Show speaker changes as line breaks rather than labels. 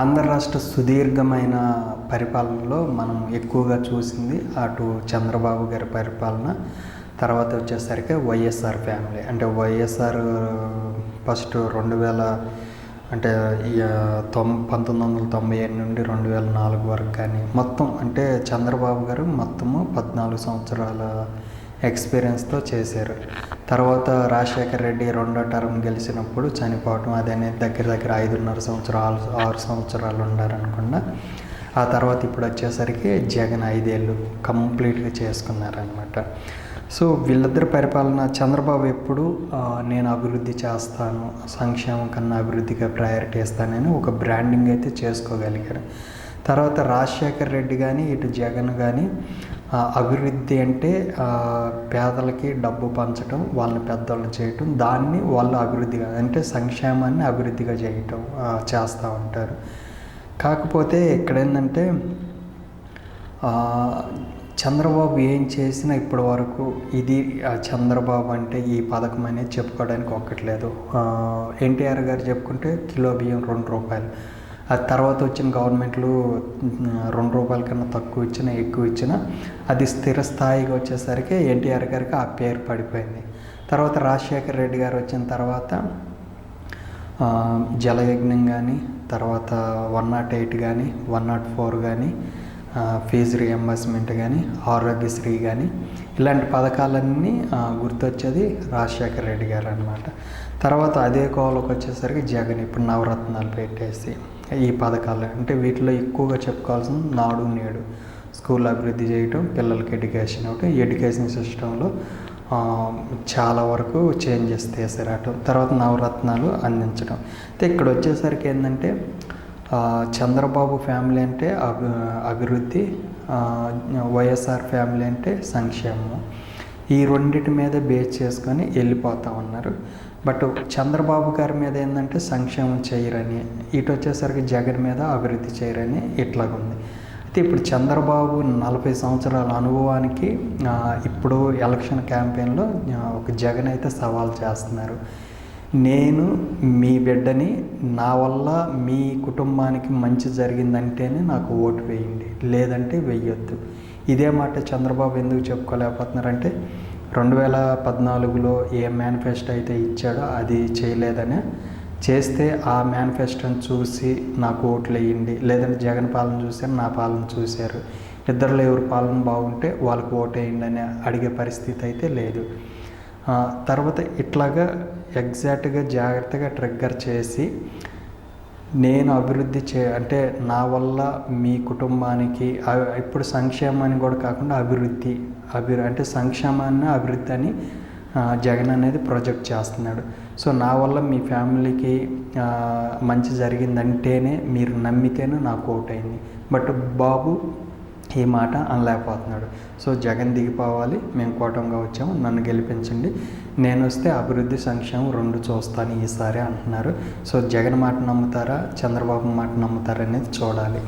ఆంధ్ర రాష్ట్ర సుదీర్ఘమైన పరిపాలనలో మనం ఎక్కువగా చూసింది అటు చంద్రబాబు గారి పరిపాలన తర్వాత వచ్చేసరికి వైఎస్ఆర్ ఫ్యామిలీ. అంటే వైఎస్ఆర్ ఫస్ట్ రెండు వేల అంటే తొం పంతొమ్మిది వందల తొంభై ఏడు నుండి రెండు వేల నాలుగు వరకు కానీ మొత్తం అంటే చంద్రబాబు గారు మొత్తము పద్నాలుగు సంవత్సరాల ఎక్స్పీరియన్స్తో చేశారు. తర్వాత రాజశేఖర్ రెడ్డి రెండో టర్మ్ గెలిచినప్పుడు చనిపోవటం అదనే దగ్గర దగ్గర ఐదున్నర సంవత్సరాలు ఆరు సంవత్సరాలు ఉండారనుకుండా ఆ తర్వాత ఇప్పుడు వచ్చేసరికి జగన్ ఐదేళ్ళు కంప్లీట్గా చేసుకున్నారనమాట. సో వీళ్ళిద్దరి పరిపాలన చంద్రబాబు ఎప్పుడు నేను అభివృద్ధి చేస్తాను సంక్షేమం కన్నా అభివృద్ధిగా ప్రయారిటీ ఇస్తానని ఒక బ్రాండింగ్ అయితే చేసుకోగలిగారు. తర్వాత రాజశేఖర్ రెడ్డి కానీ ఇటు జగన్ కానీ అభివృద్ధి అంటే పేదలకి డబ్బు పంచడం వాళ్ళని పెద్దవాళ్ళు చేయటం దాన్ని వాళ్ళు అభివృద్ధిగా అంటే సంక్షేమాన్ని అభివృద్ధిగా చేయటం చేస్తూ ఉంటారు. కాకపోతే ఇక్కడ ఏంటంటే చంద్రబాబు ఏం చేసినా ఇప్పటి వరకు ఇది చంద్రబాబు అంటే ఈ పథకం అనేది చెప్పుకోవడానికి ఒక్కట్లేదు ఎన్టీఆర్ గారు చెప్పుకుంటే కిలో బియ్యం రెండు రూపాయలు. ఆ తర్వాత వచ్చిన గవర్నమెంట్లు రెండు రూపాయల కన్నా తక్కువ ఇచ్చినా ఎక్కువ ఇచ్చినా అది స్థిర స్థాయిగా వచ్చేసరికి ఎన్టీఆర్ గారికి ఆ పేరు పడిపోయింది. తర్వాత రాజశేఖర్ రెడ్డి గారు వచ్చిన తర్వాత జలయజ్ఞం కానీ తర్వాత వన్ నాట్ ఎయిట్ కానీ వన్ నాట్ ఫోర్ కానీ ఫీజు రియంబర్స్మెంట్ కానీ ఆరోగ్యశ్రీ కానీ ఇలాంటి పథకాలన్నీ గుర్తొచ్చేది రాజశేఖర రెడ్డి గారు అనమాట తర్వాత అదే కోవలోకి వచ్చేసరికి జగన్ ఇప్పుడు నవరత్నాలు పెట్టేసి ఈ పథకాలు అంటే వీటిలో ఎక్కువగా చెప్పుకోవాల్సిన నాడు నేడు. స్కూల్ అభివృద్ధి చేయటం పిల్లలకి ఎడ్యుకేషన్ ఇవ్వటం. ఎడ్యుకేషన్ సిస్టంలో చాలా వరకు చేంజెస్ తీసిరాటం తర్వాత నవరత్నాలు అందించడం అయితే ఇక్కడ వచ్చేసరికి ఏంటంటే చంద్రబాబు ఫ్యామిలీ అంటే అభి అభివృద్ధి వైఎస్ఆర్ ఫ్యామిలీ అంటే సంక్షేమం. ఈ రెండింటి మీద బేస్ చేసుకొని వెళ్ళిపోతా ఉన్నారు. బట్ చంద్రబాబు గారి మీద ఏంటంటే సంక్షేమం చేయరని ఇటు వచ్చేసరికి జగన్ మీద అభివృద్ధి చేయరని ఇట్లాగుంది. అయితే ఇప్పుడు చంద్రబాబు నలభై సంవత్సరాల అనుభవానికి ఇప్పుడు ఎలక్షన్ క్యాంపెయిన్లో ఒక జగన్ అయితే సవాల్ చేస్తున్నారు. నేను మీ బిడ్డని నా వల్ల మీ కుటుంబానికి మంచి జరిగిందంటేనే నాకు ఓటు వేయండి. లేదంటే వెయ్యొద్దు. ఇదే మాట చంద్రబాబు ఎందుకు చెప్పుకోలేకపోతున్నారంటే రెండు వేల పద్నాలుగులో ఏ మేనిఫెస్టో అయితే ఇచ్చాడో అది చేయలేదని. చేస్తే ఆ మేనిఫెస్టోని చూసి నాకు ఓట్లు వేయండి లేదంటే జగన్ పాలన చూశారు నా పాలన చూశారు. ఇద్దరిలో ఎవరి పాలన బాగుంటే వాళ్ళకి ఓటు వేయండి అని అడిగే పరిస్థితి అయితే లేదు. తర్వాత ఇట్లాగా ఎగ్జాక్ట్గా జాగ్రత్తగా ట్రిగ్గర్ చేసి నేను అభివృద్ధి చే అంటే నా వల్ల మీ కుటుంబానికి ఇప్పుడు సంక్షేమాన్ని కూడా కాకుండా అభివృద్ధి అభి అంటే సంక్షేమాన్ని అభివృద్ధి అని జగన్ అనేది ప్రొజెక్ట్ చేస్తున్నాడు. సో నా వల్ల మీ ఫ్యామిలీకి మంచి జరిగిందంటేనే మీరు నమ్మితేనే నాకు ఓటైంది బట్ బాబు ఈ మాట అనలేకపోతున్నాడు. సో జగన్ దిగిపోవాలి మేము కూటంగా వచ్చాము నన్ను గెలిపించండి. నేను వస్తే అభివృద్ధి సంక్షేమం రెండు చూస్తాను ఈసారి అంటున్నారు. సో జగన్ మాట నమ్ముతారా చంద్రబాబు మాట నమ్ముతారా అనేది చూడాలి.